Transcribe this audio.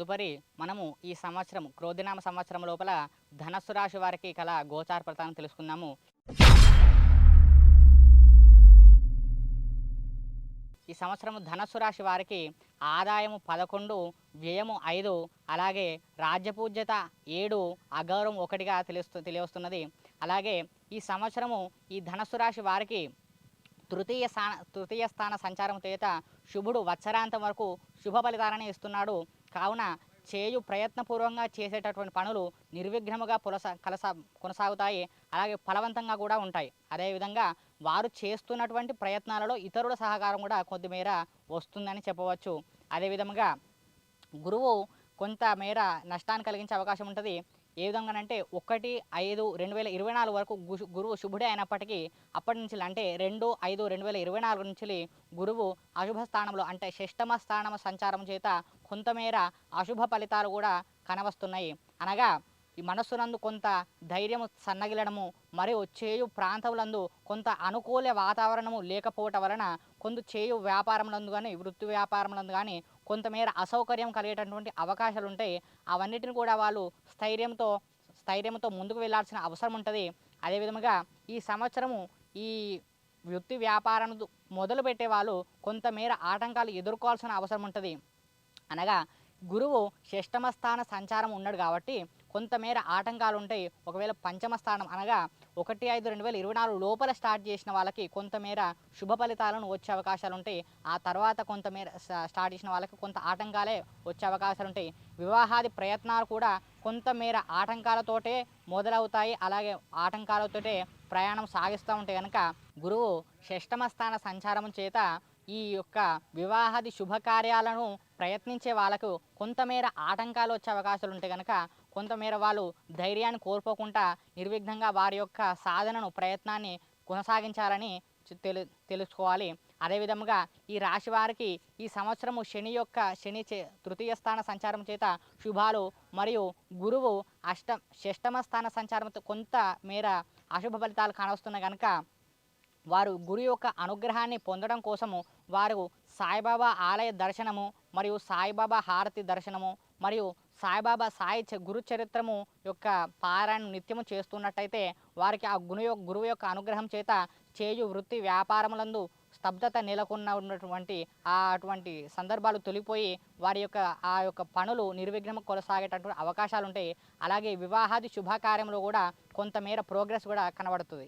తదుపరి మనము ఈ సంవత్సరం క్రోధినామ సంవత్సరం లోపల ధనస్సు రాశి వారికి కల గోచార ప్రతానం తెలుసుకుందాము. ఈ సంవత్సరం ధనస్సు రాశి వారికి ఆదాయము పదకొండు వ్యయము ఐదు అలాగే రాజ్యపూజ్యత ఏడు అగౌరవం ఒకటిగా తెలుస్తు తెలియవస్తున్నది. అలాగే ఈ సంవత్సరము ఈ ధనస్సు రాశి వారికి తృతీయ స్థాన తృతీయ స్థాన సంచారం చేత శుభుడు వత్సరాంతం వరకు శుభ ఫలితాలని ఇస్తున్నాడు. కావున చేయు ప్రయత్నపూర్వకంగా చేసేటటువంటి పనులు నిర్విఘ్నముగా పులస కలస కొనసాగుతాయి. అలాగే ఫలవంతంగా కూడా ఉంటాయి. అదేవిధంగా వారు చేస్తున్నటువంటి ప్రయత్నాలలో ఇతరుల సహకారం కూడా కొద్దిమేర వస్తుందని చెప్పవచ్చు. అదేవిధంగా గురువు కొంత మేర నష్టాన్ని కలిగించే అవకాశం ఉంటుంది. ఏ విధంగానంటే ఒకటి ఐదు రెండు వేల ఇరవై నాలుగు వరకు గురువు శుభుడే అయినప్పటికీ అప్పటి నుంచి అంటే రెండు ఐదు రెండు వేల ఇరవై నాలుగు నుంచి గురువు అశుభ స్థానంలో అంటే షష్టమ స్థానం సంచారం చేత కొంతమేర అశుభ ఫలితాలు కూడా కనవస్తున్నాయి అనగా ఈ మనస్సునందు కొంత ధైర్యము సన్నగిలడము మరియు చేయు ప్రాంతములందు కొంత అనుకూల వాతావరణము లేకపోవటం వలన కొంత చేయు వ్యాపారములందు కానీ వృత్తి వ్యాపారములందు కానీ కొంతమేర అసౌకర్యం కలిగేటటువంటి అవకాశాలు ఉంటాయి అవన్నిటిని కూడా వాళ్ళు స్థైర్యంతో స్థైర్యంతో ముందుకు వెళ్ళాల్సిన అవసరం ఉంటుంది అదేవిధముగా ఈ సంవత్సరము ఈ వృత్తి వ్యాపారం మొదలు పెట్టే వాళ్ళు కొంతమేర ఆటంకాలు ఎదుర్కోవాల్సిన అవసరం ఉంటుంది అనగా గురువు షష్టమ స్థాన సంచారం ఉన్నాడు కాబట్టి కొంతమేర ఆటంకాలు ఉంటాయి ఒకవేళ పంచమ స్థానం అనగా ఒకటి ఐదు రెండు వేల ఇరవై నాలుగు లోపల స్టార్ట్ చేసిన వాళ్ళకి కొంతమేర శుభ ఫలితాలను వచ్చే అవకాశాలు ఉంటాయి ఆ తర్వాత కొంతమేర స్టార్ట్ చేసిన వాళ్ళకి కొంత ఆటంకాలే వచ్చే అవకాశాలు ఉంటాయి వివాహాది ప్రయత్నాలు కూడా కొంతమేర ఆటంకాలతోటే మొదలవుతాయి. అలాగే ఆటంకాలతోటే ప్రయాణం సాగిస్తూ ఉంటే కనుక గురువు షష్టమ స్థాన సంచారం చేత ఈ యొక్క వివాహాది శుభకార్యాలను ప్రయత్నించే వాళ్ళకు కొంతమేర ఆటంకాలు వచ్చే అవకాశాలు ఉంటాయి కనుక కొంతమేర వాళ్ళు ధైర్యాన్ని కోల్పోకుండా నిర్విఘ్నంగా వారి యొక్క సాధనను ప్రయత్నాన్ని కొనసాగించాలని తెలు తెలుసుకోవాలి. అదేవిధముగా ఈ రాశి వారికి ఈ సంవత్సరము శని యొక్క శని చే తృతీయ స్థాన సంచారం చేత శుభాలు మరియు గురువు అష్ట షష్టమ స్థాన సంచారంతో కొంత మేర అశుభ ఫలితాలు కానొస్తున్న కనుక వారు గురు యొక్క అనుగ్రహాన్ని పొందడం కోసము వారు సాయిబాబా ఆలయ దర్శనము మరియు సాయిబాబా హారతి దర్శనము మరియు సాయిబాబా సాయి గురు చరిత్రము యొక్క పారాయణ నిత్యము చేస్తున్నట్టయితే వారికి ఆ గురు యొక్క గురువు యొక్క అనుగ్రహం చేత చేయు వృత్తి వ్యాపారములందు స్తబ్దత నెలకొన్న ఉన్నటువంటి ఆ అటువంటి సందర్భాలు తొలిపోయి వారి యొక్క ఆ యొక్క పనులు నిర్విఘ్నం కొనసాగేటటువంటి అవకాశాలు ఉంటాయి అలాగే వివాహాది శుభకార్యంలో కూడా కొంతమేర ప్రోగ్రెస్ కూడా కనబడుతుంది.